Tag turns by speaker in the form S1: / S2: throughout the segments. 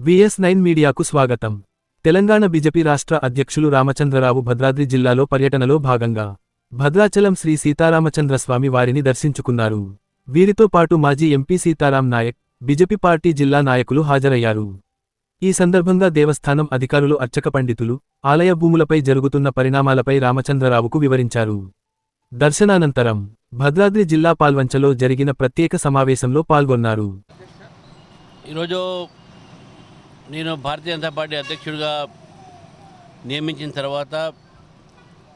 S1: VS nine మీడియాకు స్వాగతం. Telangana BJP రాష్ట్ర అధ్యక్షులు రామచంద్రరావు భద్రాద్రి జిల్లాలో పర్యటనలో భాగంగా భద్రాచలం శ్రీ సీతారామచంద్రస్వామి వారిని దర్శించుకున్నారు. వీరితో పాటు మాజీ MP Seetharam Nayak BJP party జిల్లా నాయకులు హాజరయ్యారు. ఈ సందర్భంగా దేవస్థానం అధికారులు అర్చక పండితులు ఆలయ భూములపై జరుగుతున్న పరిణామాలపై రామచంద్రరావుకు వివరించారు. దర్శనానంతరం భద్రాద్రి జిల్లా పాల్వంచలో జరిగిన ప్రత్యేక సమావేశంలో పాల్గొన్నారు.
S2: ఈరోజు నేను భారతీయ జనతా పార్టీ అధ్యక్షుడిగా నియమించిన తర్వాత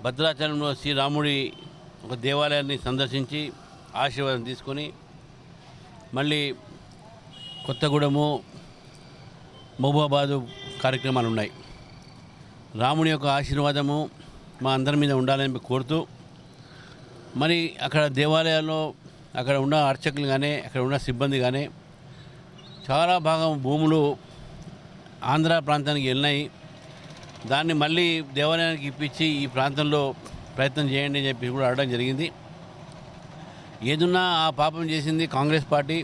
S2: భద్రాచలంలో శ్రీరాముడి ఒక దేవాలయాన్ని సందర్శించి ఆశీర్వాదం తీసుకొని మళ్ళీ కొత్తగూడెము మహబూబాబాదు కార్యక్రమాలు ఉన్నాయి. రాముని యొక్క ఆశీర్వాదము మా అందరి మీద ఉండాలని కోరుతూ మరి అక్కడ దేవాలయాల్లో అక్కడ ఉన్న అర్చకులు కానీ అక్కడ ఉన్న సిబ్బంది కానీ చాలా భాగం భూములు ఆంధ్ర ప్రాంతానికి వెళ్ళినాయి. దాన్ని మళ్ళీ దేవాలయానికి ఇప్పించి ఈ ప్రాంతంలో ప్రయత్నం చేయండి అని చెప్పి కూడా అడగడం జరిగింది. ఏదున్నా ఆ పాపం చేసింది కాంగ్రెస్ పార్టీ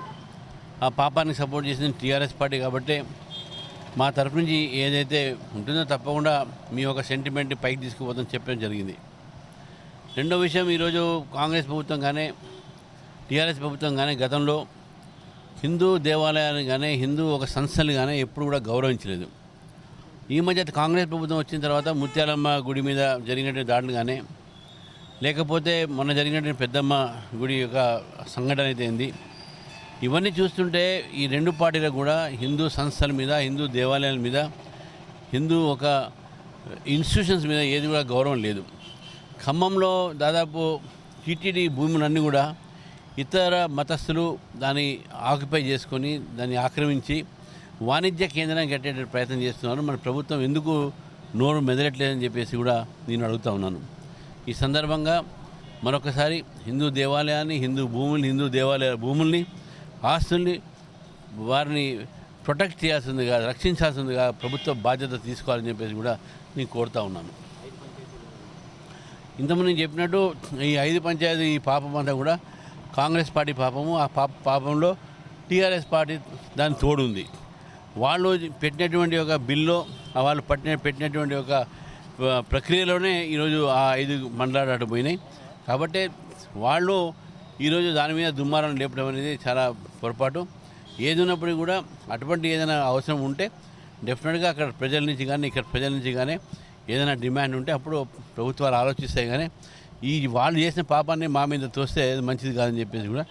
S2: ఆ పాపానికి సపోర్ట్ చేసింది టీఆర్ఎస్ పార్టీ కాబట్టి మా తరపు నుంచి ఏదైతే ఉంటుందో తప్పకుండా మీ యొక్క సెంటిమెంట్ పైకి తీసుకుపోతాం చెప్పడం జరిగింది. రెండో విషయం ఈరోజు కాంగ్రెస్ ప్రభుత్వం కానీ టీఆర్ఎస్ ప్రభుత్వం కానీ గతంలో హిందూ దేవాలయాలు కానీ హిందూ ఒక సంస్థలు కానీ ఎప్పుడు కూడా గౌరవించలేదు. ఈ మధ్య కాంగ్రెస్ ప్రభుత్వం వచ్చిన తర్వాత ముత్యాలమ్మ గుడి మీద జరిగినటువంటి దాడులు కానీ లేకపోతే మొన్న జరిగినటువంటి పెద్దమ్మ గుడి యొక్క సంఘటన అయితే ఏంది? ఇవన్నీ చూస్తుంటే ఈ రెండు పార్టీలకు కూడా హిందూ సంస్థల మీద హిందూ దేవాలయాల మీద హిందూ ఒక ఇన్స్టిట్యూషన్స్ మీద ఏది కూడా గౌరవం లేదు. ఖమ్మంలో దాదాపు టీటీడీ భూములన్నీ కూడా ఇతర మతస్థులు దాన్ని ఆక్యుపై చేసుకొని దాన్ని ఆక్రమించి వాణిజ్య కేంద్రం కట్టే ప్రయత్నం చేస్తున్నారు. మన ప్రభుత్వం ఎందుకు నోరు మెదలట్లేదని చెప్పేసి కూడా నేను అడుగుతా ఉన్నాను. ఈ సందర్భంగా మరొకసారి హిందూ దేవాలయాన్ని హిందూ భూముల్ని హిందూ దేవాలయ భూముల్ని ఆస్తుల్ని వారిని ప్రొటెక్ట్ చేయాల్సిందిగా రక్షించాల్సిందిగా ప్రభుత్వ బాధ్యత తీసుకోవాలని చెప్పేసి కూడా నేను కోరుతా ఉన్నాను. ఇంతకుముందు నేను చెప్పినట్టు ఈ ఐదు పంచాయతీ ఈ పాపం అంతా కూడా కాంగ్రెస్ పార్టీ పాపము ఆ పాప పాపంలో టీఆర్ఎస్ పార్టీ దాని తోడు ఉంది వాళ్ళు పెట్టినటువంటి ఒక బిల్లో వాళ్ళు పట్టిన పెట్టినటువంటి ఒక ప్రక్రియలోనే ఈరోజు ఆ ఐదు మండలాలు పోయినాయి. కాబట్టి వాళ్ళు ఈరోజు దాని మీద దుమ్మారం లేపడం అనేది చాలా పొరపాటు. ఏది ఉన్నప్పటికీ కూడా అటువంటి ఏదైనా అవసరం ఉంటే డెఫినెట్గా అక్కడ ప్రజల నుంచి కానీ ఇక్కడ ప్రజల నుంచి కానీ ఏదైనా డిమాండ్ ఉంటే అప్పుడు ప్రభుత్వాలు ఆలోచిస్తాయి కానీ ఈ వాళ్ళు చేసిన పాపాన్ని మా మీద తోస్తే మంచిది కాదని చెప్పేసి కూడా